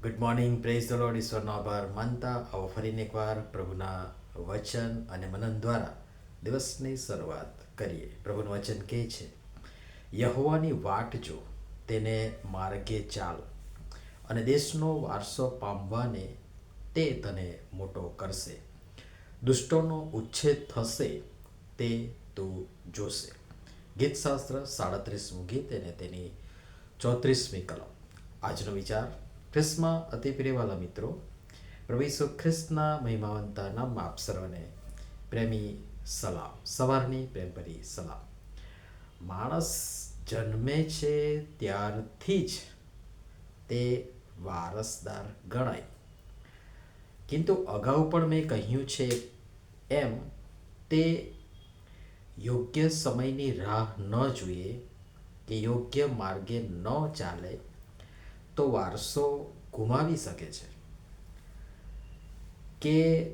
Good morning praise the lord ઈશ્વરનો આભાર માનતા આવો ફરીને એકવાર પ્રભુના વચન અને મનન દ્વારા દિવસની શરૂઆત કરીએ પ્રભુનું વચન કહે છે યહોવાની વાટ જો તેને માર્ગે ચાલ અને દેશનો વારસો પામવાને તે તને મોટો કરશે દુષ્ટોનો ઉચ્છેદ થશે તે તું જોશે ગીતશાસ્ત્ર સાડત્રીસમું ગીત અને તેની ચોત્રીસમી કલમ આજનો વિચાર ખ્રિસ્તમાં અતિ પ્રિયવાલા મિત્રો પ્રભુ ખ્રિસ્તના મહિમાવંતા નામમાં આપ પ્રેમી સલામ સવારની પ્રેમભરી સલામ માણસ જન્મે છે ત્યારથી જ તે વારસદાર ગણાય કિંતુ અગાઉ પણ મેં કહ્યું છે એમ તે યોગ્ય સમયની રાહ ન જોઈએ કે યોગ્ય માર્ગે ન ચાલે તો વારસો ગુમાવી શકે છે. કે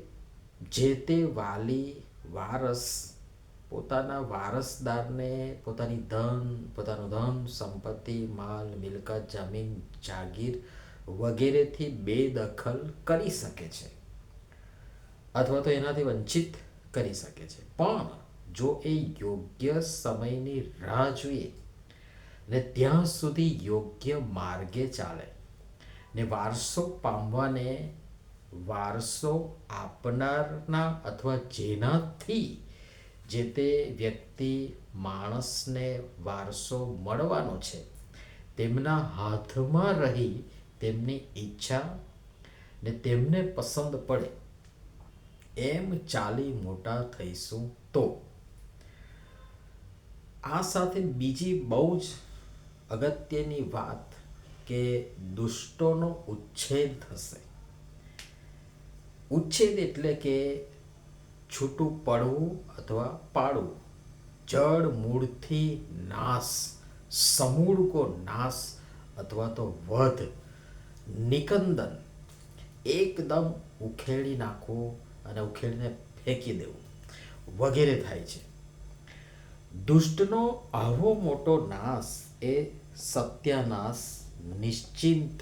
જે તે વાલી વારસ પોતાના વારસદારને પોતાની ધન, પોતાનું ધન, સંપત્તિ, માલ, મિલકત, જમીન, જાગીર વગેરેથી બેદખલ કરી શકે છે. અથવા તો એનાથી વંચિત કરી શકે છે. પણ જો એ યોગ્ય સમયની રાહ જોઈએ ને ત્યાં સુધી યોગ્ય માર્ગે ચાલે. ને વારસો પામવાને વારસો આપનારના અથવા જેનાથી જે તે વ્યક્તિ માણસને વારસો મળવાનો છે, તેમના હાથમાં રહી તેમની ઈચ્છા ને તેમને પસંદ પડે, એમ ચાલી મોટા થઈશું તો. આ સાથે બીજી બહુ જ અગત્યની વાત કે દુષ્ટોનો ઉચ્છેદ થશે. ઉચ્છેદ એટલે કે છૂટું પડવું અથવા પાડવું. જડ મૂળથી નાશ સમૂળકો નાશ અથવા તો વધ, નિકંદન એકદમ ઉખેડી નાખવું અને ઉખેડીને ફેંકી દેવું વગેરે થાય છે. દુષ્ટનો આવો મોટો નાશ એ સત્યાનાશ નિશ્ચિંત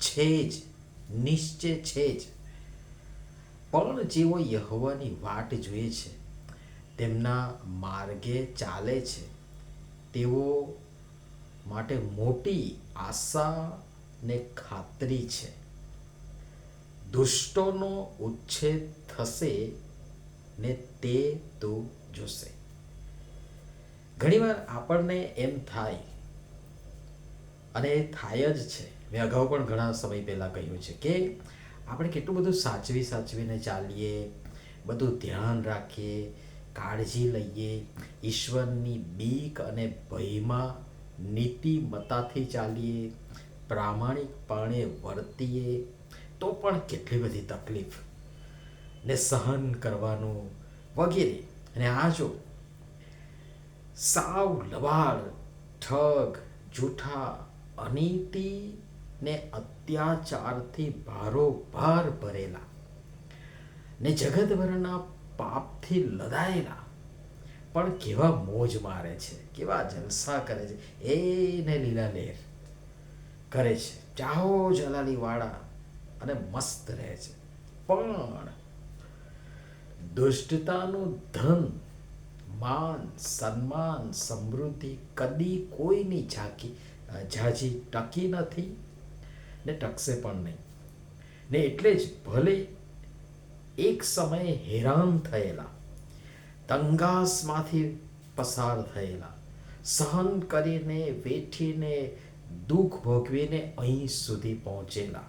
છે જ નિશ્ચય છે જ. પણ જેઓ યહવાની વાટ જોઈએ છે, તેમના માર્ગે ચાલે છે. તેઓ માટે મોટી આશા ને ખાતરી છે. દુષ્ટોનો ઉચ્છેદ થશે ને તે તો જોશે. ઘણીવાર આપણને એમ થાય અને એ થાય જ છે. મેં અગાઉ પણ ઘણા સમય પહેલાં કહ્યું છે કે આપણે કેટલું બધું સાચવી સાચવીને ચાલીએ, બધું ધ્યાન રાખીએ, કાળજી લઈએ, ઈશ્વરની બીક અને ભયમાં નીતિમતાથી ચાલીએ, પ્રામાણિકપણે વર્તીએ, તો પણ કેટલી બધી તકલીફ. ને સહન કરવાનું વગેરે. અને આ જો સાવ લવાડ ઠગ, જૂઠા અનીતિ ને અત્યાચારથી ભારોભાર ભરેલા ને જગતભરના પાપથી લદાયેલા. પણ કેવા મોજ મારે છે, કેવા જલસા કરે છે, એને લીલા લહેર કરે છે. ચાહો જલાલી વાળા અને મસ્ત રહે છે. પણ દુષ્ટતાનું ધન, માન, સન્માન, સમૃદ્ધિ કદી કોઈની ઝાંકી ઝાઝી ટકી નથી ને ટકશે પણ નહીં. ને એટલે જ ભલે એક સમયે હેરાન થયેલા, તંગાસમાંથી પસાર થયેલા, સહન કરીને વેઠીને દુઃખ ભોગવીને અહીં સુધી પહોંચેલા,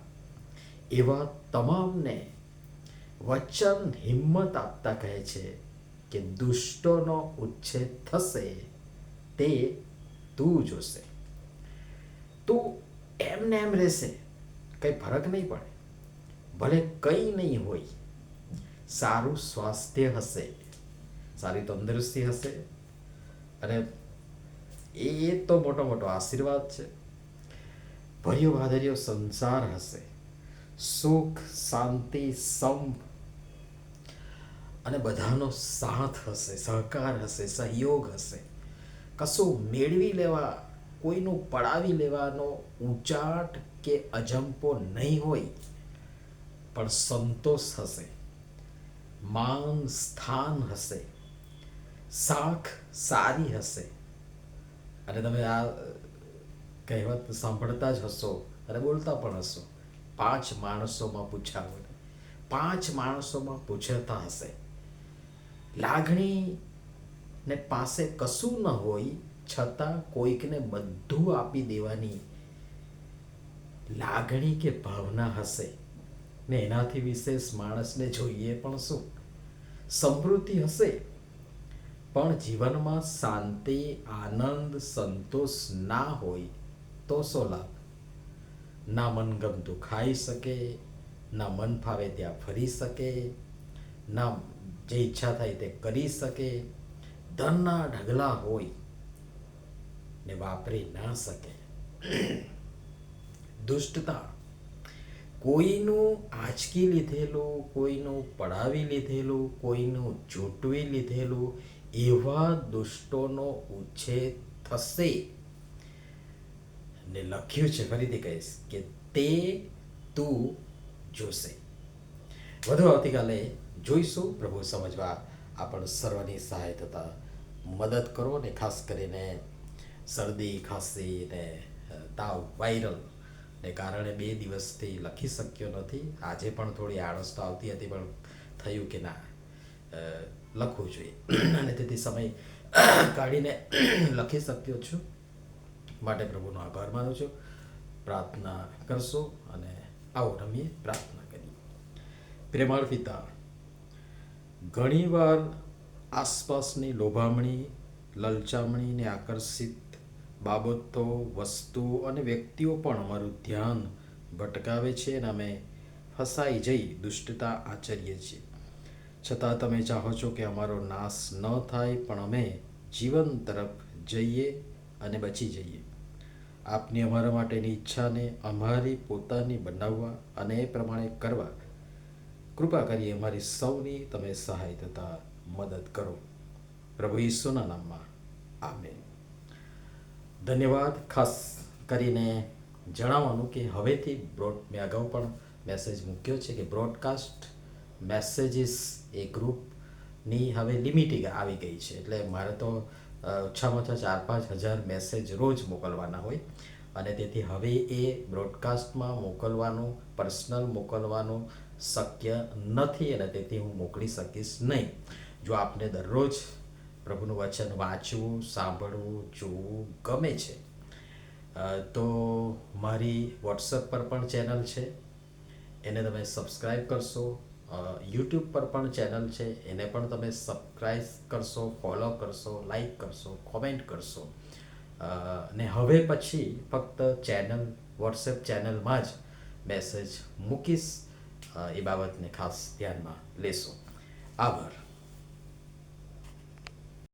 એવા તમામને વચન હિંમત આપતા કહે છે કે દુષ્ટોનો ઉચ્છેદ થશે, તે તું જોશે. તું એમને એમ રહેશે, કંઈ ફરક નહીં પડે. ભલે કંઈ નહીં હોય, સારું સ્વાસ્થ્ય હશે, સારી તંદુરસ્તી હશે. અને એ તો મોટો મોટો આશીર્વાદ છે. ભર્યો ભાદર્યો સંસાર હશે. સુખ, શાંતિ, સંપ. અને બધાનો સાથ હશે, સહકાર હશે, સહયોગ હશે. કશું મેળવી લેવા કોઈનું પડાવી લેવાનો ઊંચાટ કે અજંપો નહીં હોય, પણ સંતોષ હશે માન સ્થાન હશે શાખ સારી હશે. અને તમે આ કહેવત સાંભળતા જ હશો અને બોલતા પણ હશો. પાંચ માણસોમાં પૂછાવો પાંચ માણસોમાં પૂછતા હશે. લાગણી ને પાસે કશું ન હોય છતાં કોઈકને બધું આપી દેવાની લાગણી કે ભાવના હશે ને એનાથી વિશેષ માણસને જોઈએ પણ શું? સમૃદ્ધિ હશે? પણ જીવનમાં શાંતિ, આનંદ, સંતોષ ના હોય તો સો લાભ? ના મનગમતું ખાઈ શકે, ના મન ફાવે ત્યાં ફરી શકે, ના જે ઈચ્છા થાય તે કરી શકે, ધનના ઢગલા હોય ને વાપરી ના શકે. દુષ્ટતા. કોઈનું આંચકી લીધેલું, કોઈનું પડાવી લીધેલું, કોઈનું ચૂંટવી લીધેલું, એવા દુષ્ટોનો ઉછેદ થશે. ને લખ્યું છે, ફરીથી કહીશ, કે તે તું જોશે. વધુ આવતીકાલે જોઈશું પ્રભુ સમજવા. આપણ સર્વની સહાય થતા મદદ કરો ને ખાસ કરીને શરદી, ખાંસી ને તાવ વાયરલ ને કારણે બે દિવસથી લખી શક્યો નથી. આજે પણ થોડી આળસ તો આવતી હતી, પણ થયું કે ના લખવું જોઈએ. અને તેથી સમય કાઢીને લખી શક્યો છું. માટે પ્રભુનો આભાર માનું છું. પ્રાર્થના કરશો અને આવો રમીએ, પ્રાર્થના કરીએ. પ્રેમાળ પિતા ઘણીવાર આસપાસની લોભામણી, લલચામણીને આકર્ષિત બાબતો વસ્તુઓ અને વ્યક્તિઓ પણ અમારું ધ્યાન ભટકાવે છે અને અમે ફસાઈ જઈ દુષ્ટતા આચરીએ છીએ. છતાં તમે ચાહો છો કે અમારો નાશ ન થાય, પણ અમે જીવન તરફ જઈએ અને બચી જઈએ. આપની અમારા માટેની ઈચ્છાને અમારી પોતાની બનાવવા અને એ પ્રમાણે કરવા. કૃપા કરી અમારી સૌની તમે સહાય થતા મદદ કરો. પ્રભુ ઈસુના નામમાં. આમેન. ધન્યવાદ. ખાસ કરીને જણાવવાનું કે હવેથી બ્રોડ મેં અગાઉ પણ મેસેજ મૂક્યો છે કે બ્રોડકાસ્ટ મેસેજીસ એ ગ્રુપની હવે લિમિટિંગ આવી ગઈ છે. એટલે મારે તો ઓછામાં ઓછા ચાર, પાંચ હજાર મેસેજ રોજ મોકલવાના હોય. અને તેથી હવે એ બ્રોડકાસ્ટમાં મોકલવાનું પર્સનલ મોકલવાનું શક્ય નથી અને તેથી હું મોકલી શકીશ નહીં. જો આપને દરરોજ પ્રભુનું વચન વાંચવું, સાંભળવું, જોવું ગમે છે. તો મારી વોટ્સઅપ પર પણ ચેનલ છે. એને તમે સબસ્ક્રાઈબ કરશો. યુટ્યુબ પર પણ ચેનલ છે. એને પણ તમે સબસ્ક્રાઈબ કરશો, ફોલો કરશો, લાઈક કરશો, કોમેન્ટ કરશો. ને હવે પછી ફક્ત ચેનલ, વોટ્સએપ ચેનલમાં જ મેસેજ મૂકીશ. એ બાબતને ખાસ ધ્યાનમાં લેશો. આભાર.